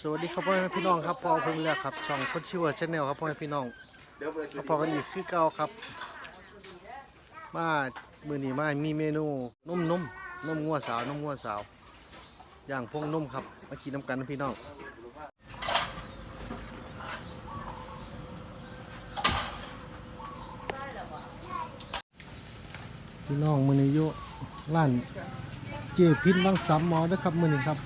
สวัสดีครับพ่อแม่พี่น้องครับพอเพิ่งแล้วครับ ช่องคนชื่อว่าชาแนลครับพ่อแม่พี่น้องเดี๋ยวไปซื้อพอกันอีกคือเก่าครับ มามือนี้มามีเมนูนมนมนมงัวสาวนมงัวสาวย่างพวงนมครับมากินน้ำกันนะพี่น้องพี่น้องมือนี้อยู่ร้าน เจพินบางสามหมอเด้อครับมื้อนี้ครับ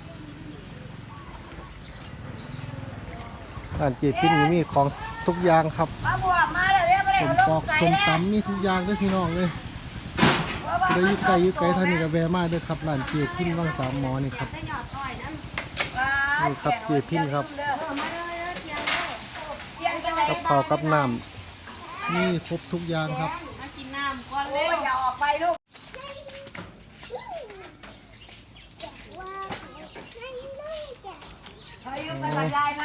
ร้านเจพินมีของทุกอย่างครับมาบวกมาเลยเนี่ยไม่ได้สมเอาปลองกใส่สมแล้วตำมีทุกอย่างด้วยพี่น้องเลยเดี๋ยวอยู่ไกลอยู่ไกลเท่านี้ก็แวะมาเด้อครับร้านเจพินวังสามหมอนี่ครับนี่ครับเจพินครับเที่ยงกันเลยกับข้าวกับน้ำนี่ครบทุกอย่างครับมากินน้ำก่อนโอ้เร็ยวอย่าออกไปลูก เฮ้ยยุบไปบรรยายไหม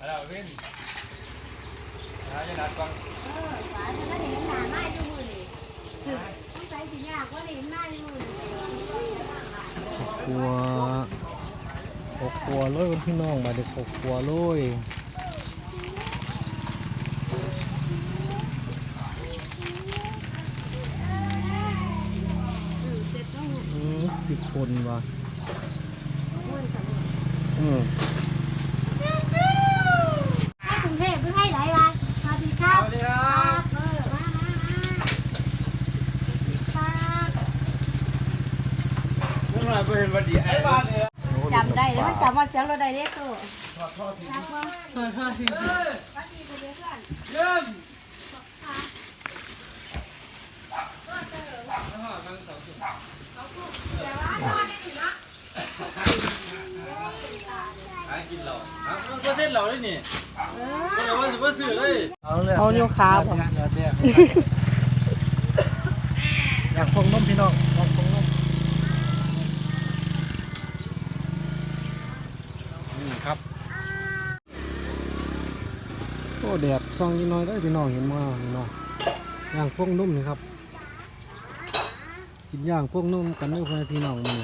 อะไรวะพี่หาจะนัดก่อนครัวครอบครัวเลยพี่น้องมาเด็กครอบครัวเลยอืมติดคนว่ะ อืมให้กรุงเทพหรือให้ไหนวะสวัสดีครับสวัสดีครับเออมามามาครับเมื่อไหร่ไปเห็นวันดีไอ้บ้านเนี่ยจำได้แล้วมันจำว่าเสียงเราได้เด็กตัวรักว่าเริ่ม หากินเหล้าฮะมันก็เส้นเหล้าด้วยนี่ก็เลยว่าสิว่าซื้อเลยเอาเลยเอาโยขาบ่เดี๋ยวเดี๋ยวอยากพงนมพี่น้องอยากพงนมนี่ครับโอ้แดดส่องนิดหน้อยได้อพี่น้องเห็นว่าพี่น้องย่างพวกนุ่มนี่ครับกินย่างพวกนุ่มกันด้วยพี่น้องนี่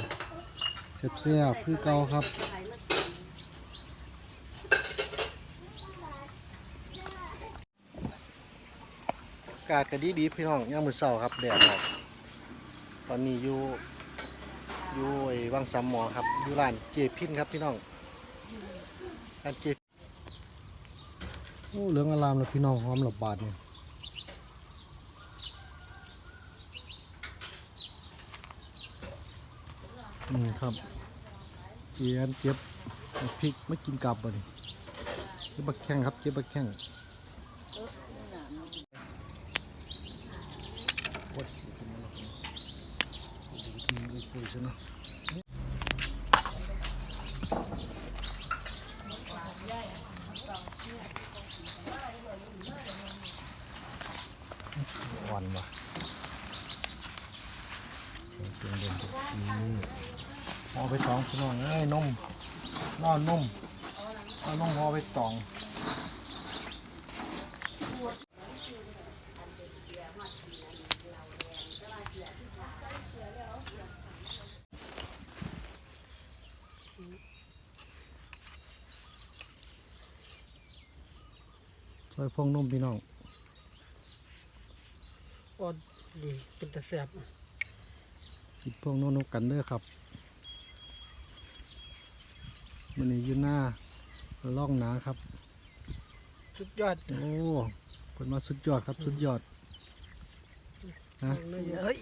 เสียบๆคือเก่าครับอากาศก็ดีดีๆพี่น้องย่ามมือเสาครับแดดออกตอนนี้อยู่อยู่ไอ้วังสามหมอครับอยู่ร้านเจพินครับพี่น้องร้านเจโอ้เหลืองอลามแล้วพี่น้องหอมหลบบาดนี่ นี่ครับเจียนเก็บพริกไม่กินกลับบ่นี่เก็บบักแข้งครับเก็บบักแข้งโอ้ยมันเลยคุยซะเนาะอ่อนว่ะเสียงเดินทุ กทีเอาไปตองพี่น้องเอ้ยนมนอนนมเอานมเอาไปตองช่วยพวงนมพี่น้องอดดีเป็นตะแสบกินพวงนมนกันเด้อครับ มันนี้อยู่หน้าล่องหนาครับ สุดยอดโอ้ผลมาสุดยอดครับสุดยอดฮะเฮ้ย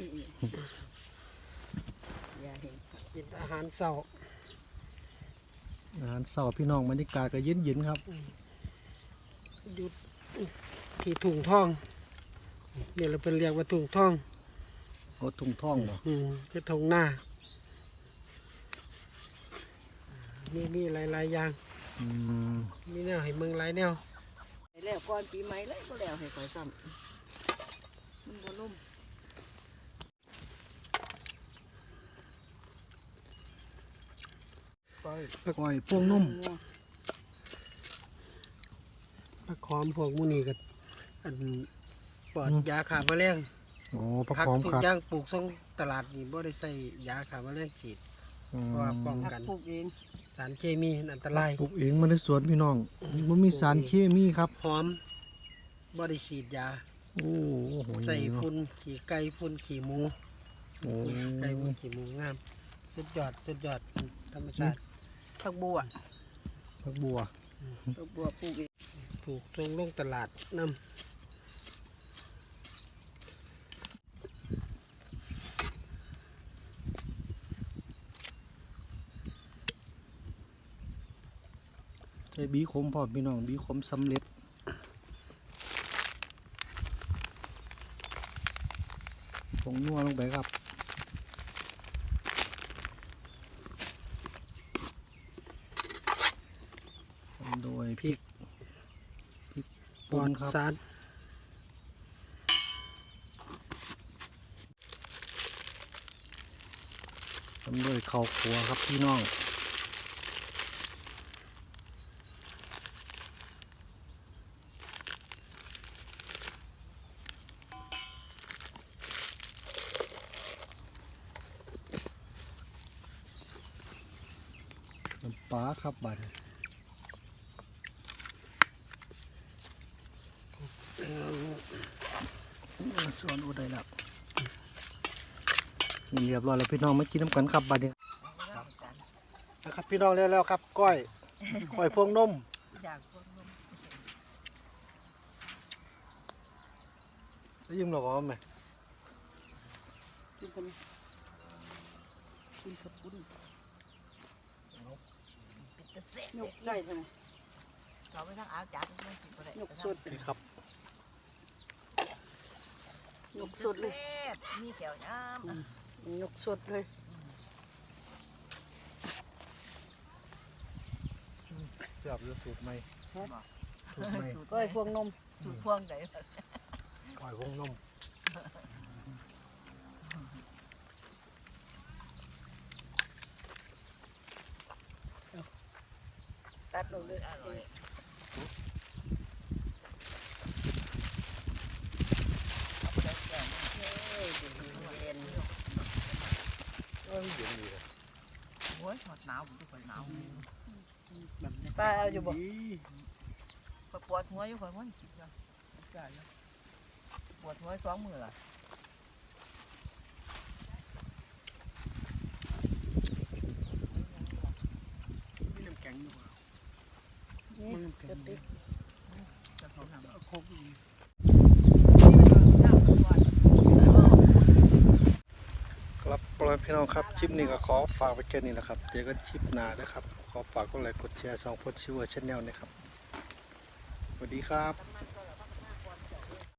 อย่าเห็นกินอาหารเสาร์อาหารเสาร์พี่น้องบรรยากาศก็เย็นเย็นๆครับหยุดที่ถุงท่องเนี่ยเราเป็นเรียกว่าถุงท่องโอ้ทุ่งท่องบ่อืมคือถุงหน้า นี่มีหลายๆอย่าง อืมมีแนวให้เมืองหลายแนวแล้วก่อนปีใหม่เลยก็แล้วให้คอยซ้ำมันบ่ล่มก้อยพวงนมผักหอมพวกหมูนี่กับอันปลอดอืมยาขาแมลงโอ้ประผักคอมทุกครับ อย่างปลูกทรงตลาดนี่บ่ได้ใส่ยาฆ่าแมลงฉีดอืม เพราะว่าป้องหักกันปลูกเองสารเคมีมันอันตรายปลูกเองมาในสวนพี่น้องมันมีสารเคมีครับ หอมบ่ได้ฉีดยา โอ้โหใส่ฝุ่นขี่ไก่ฝุ่นขี่หมูโอ้ไก่ฝุ่นขี่หมูงาม สุดยอดสุดยอดธรรมชาติผักบัวผักบัวผักบัวปลูกเองถูกส่งลงตลาดนำ ใช้บีขมพร้อมพี่น้องบีขมสำเร็จผงนัวลงไปครับตามโดยพริกพริกปป่อนดครับสารตามโดยข้าวขัวครับพี่น้องาครับบันส่วนอุได้แล้วนี่เรียบร้อยแล้วพี่น้องมากินน้ำกันครับบัดนี้นะครับพี่น้องแล้วแล้วครับก้อยก้อยพวงนมอยากพวกนมได้ยินหรอกว่าไหมกินกันกินขับปุ้น ยกใส่ไปไหนเขาไปทางอาจารย์ไม่กินบ่ได้ยกสดนี่ครับยกสดเลยมีแก้วน้ำยกสดเลยเสียบอยู่สูตรไหมสูตรไหมก้อยพวงนมสูตรพวงไหนก้อยพวงนม ตัดลงเลยโอ้ยหอดหนาวทุกคนหนาวป้าเอาอยู่บ่ปวดปวดหัวอยู่คนมันคิดว่าปวดหัวสองมือละน้ำแข็งอยู่ นี่กระติกจะเขานำครับปล่อยพี่น้องครับชิปนี้ก็ขอฝากไว้แค่นี้นะครับเดี๋ยวก็ชิปหน้วยครับ ขอฝากกดไลค์กดแชร์สองพจน์ชิวเวอร์ชแนลนะครับสวัสดีครับ